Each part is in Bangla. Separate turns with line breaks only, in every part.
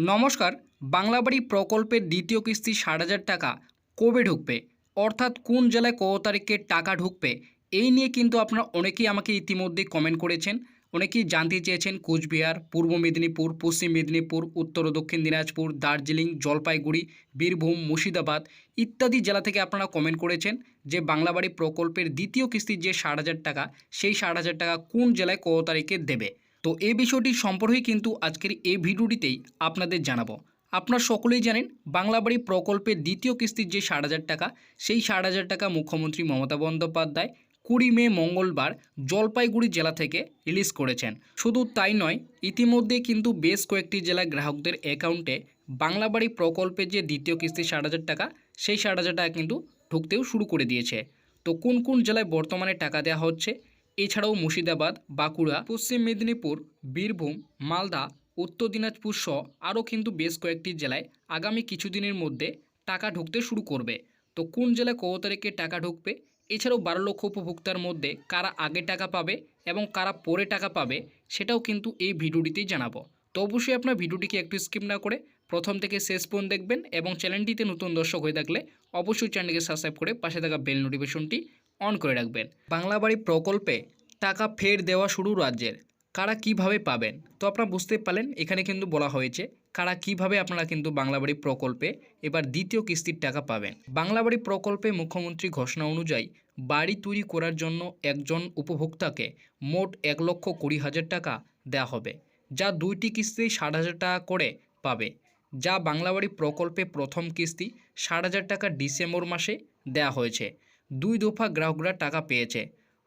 নমস্কার, বাংলাবাড়ি প্রকল্পের দ্বিতীয় কিস্তি ষাট হাজার টাকা কবে ঢুকবে? অর্থাৎ কোন জেলায় কত তারিখে টাকা ঢুকবে? এই নিয়ে কিন্তু আপনারা অনেকেই আমাকে ইতিমধ্যে কমেন্ট করেছেন। অনেকেই জানতে চেয়েছেন কোচবিহার, পূর্ব মেদিনীপুর, পশ্চিম মেদিনীপুর, উত্তর দক্ষিণ দিনাজপুর, দার্জিলিং, জলপাইগুড়ি, বীরভূম, মুর্শিদাবাদ ইত্যাদি জেলা থেকে আপনারা কমেন্ট করেছেন যে বাংলাবাড়ি প্রকল্পের দ্বিতীয় কিস্তির যে ষাট হাজার টাকা, সেই ষাট হাজার টাকা কোন জেলায় কত তারিখে দেবে? তো এই বিষয়টি সম্পর্কে কিন্তু আজকের এই ভিডিওটিতেই আপনাদের জানাব। আপনারা সকলেই জানেন, বাংলাবাড়ি প্রকল্পের দ্বিতীয় কিস্তির যে ষাট হাজার টাকা, সেই ষাট হাজার টাকা মুখ্যমন্ত্রী মমতা বন্দ্যোপাধ্যায় কুড়ি মে মঙ্গলবার জলপাইগুড়ি জেলা থেকে রিলিজ করেছেন। শুধু তাই নয় ইতিমধ্যে কিন্তু বেশ কয়েকটি জেলায় গ্রাহকদের অ্যাকাউন্টে বাংলাবাড়ি প্রকল্পের যে দ্বিতীয় কিস্তি ষাট হাজার টাকা, সেই ষাট হাজার টাকা কিন্তু ঢুকতেও শুরু করে দিয়েছে। তো কোন কোন জেলায় বর্তমানে টাকা দেওয়া হচ্ছে এছাড়াও মুর্শিদাবাদ, বাঁকুড়া, পশ্চিম মেদিনীপুর, বীরভূম, মালদা, উত্তর দিনাজপুর সহ আরও কিন্তু বেশ কয়েকটি জেলায় আগামী কিছুদিনের মধ্যে টাকা ঢুকতে শুরু করবে। তো কোন জেলায় কত তারিখে টাকা ঢুকবে? এছাড়াও বারো লক্ষ উপভোক্তার মধ্যে কারা আগে টাকা পাবে এবং কারা পরে টাকা পাবে সেটাও কিন্তু এই ভিডিওটিতেই জানাব। তো অবশ্যই আপনার ভিডিওটিকে একটু স্কিপ না করে প্রথম থেকে শেষ পর্যন্ত দেখবেন এবং চ্যানেলটিতে নতুন দর্শক হয়ে থাকলে অবশ্যই চ্যানেলটিকে সাবস্ক্রাইব করে পাশে থাকা বেল নোটিফিকেশনটি অন করে রাখবেন। বাংলা বাড়ি প্রকল্পে টাকা ফের দেওয়া শুরু রাজ্যের। কারা কীভাবে পাবেন? তো আপনারা বুঝতে পারলেন, এখানে কিন্তু বলা হয়েছে, কারা কীভাবে আপনারা কিন্তু বাংলাবাড়ি প্রকল্পে এবার দ্বিতীয় কিস্তির টাকা পাবেন। বাংলাবাড়ি প্রকল্পে মুখ্যমন্ত্রী ঘোষণা অনুযায়ী, বাড়ি তৈরি করার জন্য একজন উপভোক্তাকে মোট এক লক্ষ কুড়ি হাজার টাকা দেওয়া হবে, যা দুইটি কিস্তি ষাট হাজার টাকা করে পাবে, যা বাংলাবাড়ি প্রকল্পে প্রথম কিস্তি ষাট হাজার টাকা ডিসেম্বর মাসে দেওয়া হয়েছে। দুই দফা গ্রাহকরা টাকা পেয়েছে।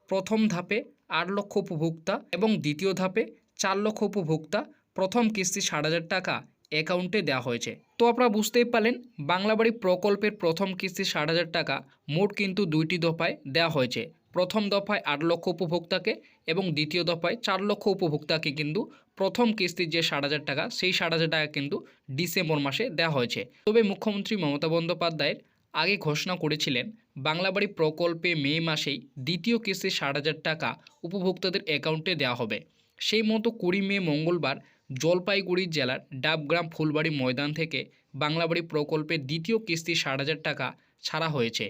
প্রথম ধাপে আট লক্ষ উপভোক্তা এবং দ্বিতীয় ধাপে চার লক্ষ উপভোক্তা প্রথম কিস্তি ষাট হাজার টাকা অ্যাকাউন্টে দেওয়া হয়েছে। তো আপনারা বুঝতেই পারলেন, বাংলাবাড়ি প্রকল্পের প্রথম কিস্তি ষাট হাজার টাকা মোট কিন্তু দুইটি দফায় দেওয়া হয়েছে। প্রথম দফায় আট লক্ষ উপভোক্তাকে এবং দ্বিতীয় দফায় চার লক্ষ উপভোক্তাকে কিন্তু প্রথম কিস্তির যে ষাট হাজার টাকা, সেই ষাট হাজার টাকা কিন্তু ডিসেম্বর মাসে দেওয়া হয়েছে। তবে মুখ্যমন্ত্রী মমতা বন্দ্যোপাধ্যায়ের আগে ঘোষণা করেছিলেন বাংলাবাড়ি প্রকল্পে মে মাসেই দ্বিতীয় কিস্তি ষাট হাজার টাকা উপভোক্তাদের অ্যাকাউন্টে দেওয়া হবে। সেই মতো কুড়ি মে মঙ্গলবার জলপাইগুড়ি জেলার ডাবগ্রাম ফুলবাড়ি ময়দান থেকে বাংলাবাড়ি প্রকল্পের দ্বিতীয় কিস্তি ষাট হাজার টাকা ছাড়া হয়েছে।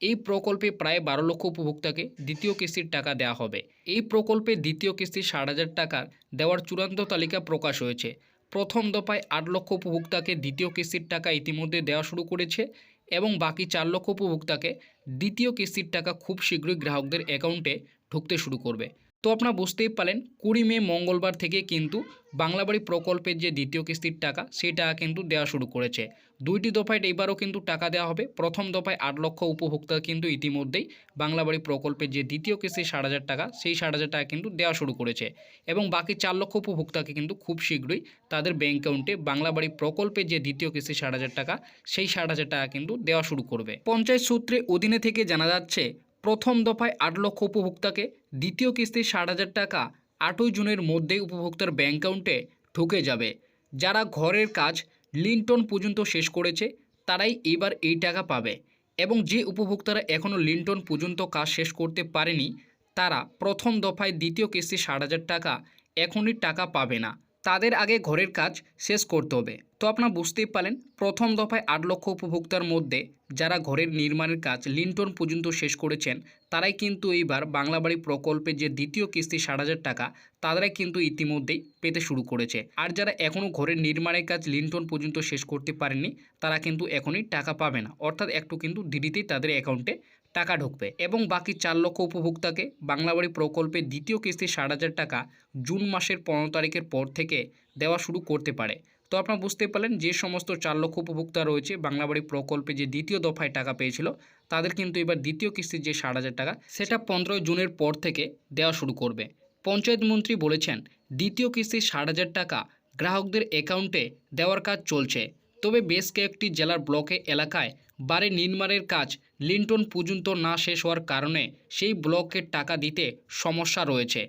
এই প্রকল্পে প্রায় বারো লক্ষ উপভোক্তাকে দ্বিতীয় কিস্তির টাকা দেওয়া হবে। এই প্রকল্পে দ্বিতীয় কিস্তি ষাট হাজার টাকার দেওয়ার চূড়ান্ত তালিকা প্রকাশ হয়েছে। প্রথম দফায় আট লক্ষ উপভোক্তাকে দ্বিতীয় কিস্তির টাকা ইতিমধ্যে দেওয়া শুরু করেছে এবং বাকি চার লক্ষ উপভোক্তাকে দ্বিতীয় কিস্তির টাকা খুব শীঘ্রই গ্রাহকদের অ্যাকাউন্টে ঢুকতে শুরু করবে। তো আপনারা বুঝতেই পারেন কুড়ি মে মঙ্গলবার থেকে কিন্তু বাংলাবাড়ি প্রকল্পের যে দ্বিতীয় কিস্তির টাকা, সেই টাকা কিন্তু দেওয়া শুরু করেছে। দুইটি দফায় এবারও কিন্তু টাকা দেওয়া হবে। প্রথম দফায় আট লক্ষ উপভোক্তা কিন্তু ইতিমধ্যেই বাংলাবাড়ি প্রকল্পের যে দ্বিতীয় কিস্তি ষাট হাজার টাকা, সেই ষাট হাজার টাকা কিন্তু দেওয়া শুরু করেছে। এবং বাকি চার লক্ষ উপভোক্তাকে কিন্তু খুব শীঘ্রই তাদের ব্যাঙ্ক অ্যাকাউন্টে বাংলাবাড়ি প্রকল্পের যে দ্বিতীয় কিস্তি ষাট হাজার টাকা, সেই ষাট হাজার টাকা কিন্তু দেওয়া শুরু করবে। পঞ্চায়েত সূত্রে অধীনে থেকে জানা যাচ্ছে প্রথম দফায় আট লক্ষ উপভোক্তাকে, দ্বিতীয় কিস্তি ষাট হাজার টাকা আটই জুনের মধ্যেই উপভোক্তার ব্যাঙ্ক অ্যাকাউন্টে ঢুকে যাবে। যারা ঘরের কাজ লিন্টন পর্যন্ত শেষ করেছে, তারাই এবার এই টাকা পাবে এবং যে উপভোক্তারা এখনও লিন্টন পর্যন্ত কাজ শেষ করতে পারেনি, তারা প্রথম দফায় দ্বিতীয় কিস্তি ষাট হাজার টাকা এখনই টাকা পাবে না। তাদের আগে ঘরের কাজ শেষ করতে হবে। তো আপনারা বুঝতেই পারেন প্রথম দফায় আট লক্ষ উপভোক্তার মধ্যে যারা ঘরের নির্মাণের কাজ লিন্টন পর্যন্ত শেষ করেছেন, তারাই কিন্তু এইবার বাংলাবাড়ি প্রকল্পে যে দ্বিতীয় কিস্তি ষাট হাজার টাকা, তারাই কিন্তু ইতিমধ্যেই পেতে শুরু করেছে। আর যারা এখনও ঘরের নির্মাণের কাজ লিন্টন পর্যন্ত শেষ করতে পারেনি তারা কিন্তু এখনই টাকা পাবে না। অর্থাৎ একটু কিন্তু দেরিতেই তাদের অ্যাকাউন্টে টাকা ঢুকবে এবং বাকি চার লক্ষ উপভোক্তাকে বাংলাবাড়ি প্রকল্পের দ্বিতীয় কিস্তি ষাট হাজার টাকা জুন মাসের পনেরো তারিখের পর থেকে দেওয়া শুরু করতে পারে। তো আপনারা বুঝতে পারলেন যে সমস্ত চার লক্ষ উপভোক্তা রয়েছে বাংলাবাড়ি প্রকল্পে যে দ্বিতীয় দফায় টাকা পেয়েছিল, তাদের কিন্তু এবার দ্বিতীয় কিস্তির যে ষাট হাজার টাকা, সেটা পনেরোই জুনের পর থেকে দেওয়া শুরু করবে। পঞ্চায়েত মন্ত্রী বলেছেন, দ্বিতীয় কিস্তির ষাট হাজার টাকা গ্রাহকদের অ্যাকাউন্টে দেওয়ার কাজ চলছে। তবে বেশ কয়েকটি জেলার ব্লকে এলাকায় বাড়ি নির্মাণের কাজ লিন্টন পর্যন্ত না শেষ হওয়ার কারণে সেই ব্লকের টাকা দিতে সমস্যা রয়েছে।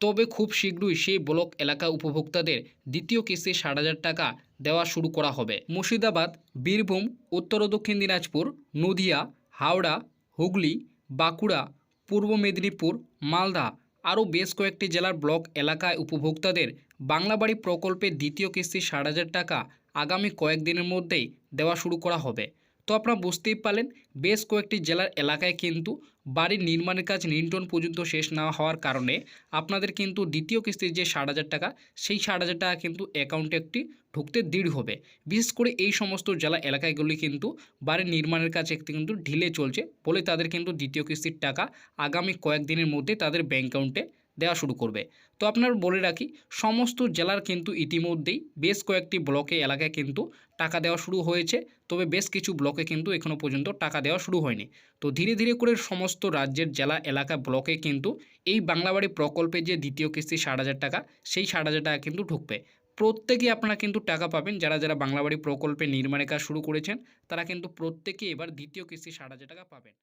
তবে খুব শীঘ্রই সেই ব্লক এলাকা উপভোক্তাদের দ্বিতীয় কিস্তি ষাট হাজার টাকা দেওয়া শুরু করা হবে। মুর্শিদাবাদ, বীরভূম, উত্তর ও দক্ষিণ দিনাজপুর, নদিয়া, হাওড়া, হুগলি, বাঁকুড়া, পূর্ব মেদিনীপুর, মালদা আরও বেশ কয়েকটি জেলার ব্লক এলাকায় উপভোক্তাদের বাংলাবাড়ি প্রকল্পের দ্বিতীয় কিস্তি ষাট হাজার টাকা আগামী কয়েকদিনের মধ্যেই দেওয়া শুরু করা হবে। তো আপনারা বুঝতেই পারলেন, বেশ কয়েকটি জেলার এলাকায় কিন্তু বাড়ির নির্মাণের কাজ নিয়ন্ত্রণ পর্যন্ত শেষ না হওয়ার কারণে আপনাদের কিন্তু দ্বিতীয় কিস্তির যে ষাট হাজার টাকা, সেই ষাট হাজার টাকা কিন্তু অ্যাকাউন্টে একটি ঢুকতে দেরি হবে। বিশেষ করে এই সমস্ত জেলা এলাকাগুলি কিন্তু বাড়ির নির্মাণের কাজ একটি কিন্তু ঢিলে চলছে, বলে তাদের কিন্তু দ্বিতীয় কিস্তির টাকা আগামী কয়েকদিনের মধ্যে তাদের ব্যাঙ্ক অ্যাকাউন্টে দেওয়া শুরু করবে। তো আপনার বলে রাখি, সমস্ত জেলার কিন্তু ইতিমধ্যেই বেশ কয়েকটি ব্লকে এলাকায় কিন্তু টাকা দেওয়া শুরু হয়েছে। তবে বেশ কিছু ব্লকে কিন্তু এখনও পর্যন্ত টাকা দেওয়া শুরু হয়নি। তো ধীরে ধীরে করে সমস্ত রাজ্যের জেলা, এলাকা, ব্লকে কিন্তু এই বাংলাবাড়ি প্রকল্পে যে দ্বিতীয় কিস্তি ষাট হাজার টাকা, সেই ষাট হাজার টাকা কিন্তু ঢুকবে। প্রত্যেকেই আপনারা কিন্তু টাকা পাবেন। যারা যারা বাংলাবাড়ি প্রকল্পে নির্মাণের কাজ শুরু করেছেন, তারা কিন্তু প্রত্যেকেই এবার দ্বিতীয় কিস্তি ষাট হাজার টাকা পাবেন।